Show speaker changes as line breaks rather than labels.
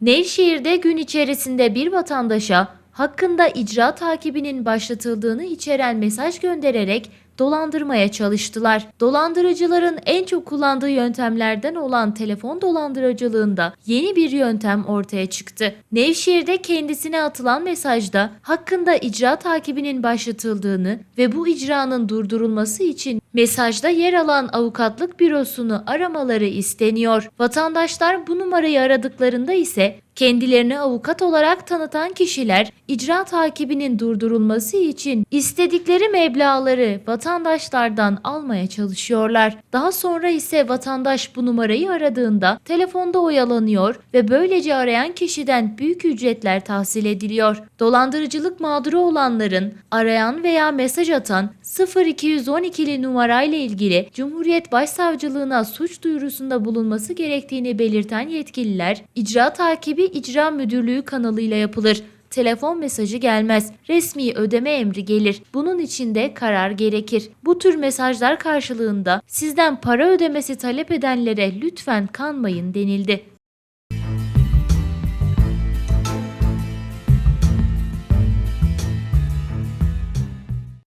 Nevşehir'de gün içerisinde bir vatandaşa hakkında icra takibinin başlatıldığını içeren mesaj göndererek dolandırmaya çalıştılar. Dolandırıcıların en çok kullandığı yöntemlerden olan telefon dolandırıcılığında yeni bir yöntem ortaya çıktı. Nevşehir'de kendisine atılan mesajda hakkında icra takibinin başlatıldığını ve bu icranın durdurulması için mesajda yer alan avukatlık bürosunu aramaları isteniyor. Vatandaşlar bu numarayı aradıklarında ise kendilerini avukat olarak tanıtan kişiler icra takibinin durdurulması için istedikleri meblağları vatandaşlardan almaya çalışıyorlar. Daha sonra ise vatandaş bu numarayı aradığında telefonda oyalanıyor ve böylece arayan kişiden büyük ücretler tahsil ediliyor. Dolandırıcılık mağduru olanların arayan veya mesaj atan 0212'li numarayla ilgili Cumhuriyet Başsavcılığına suç duyurusunda bulunması gerektiğini belirten yetkililer, icra takibi icra müdürlüğü kanalıyla yapılır. Telefon mesajı gelmez. Resmi ödeme emri gelir. Bunun için de karar gerekir. Bu tür mesajlar karşılığında sizden para ödemesi talep edenlere lütfen kanmayın denildi.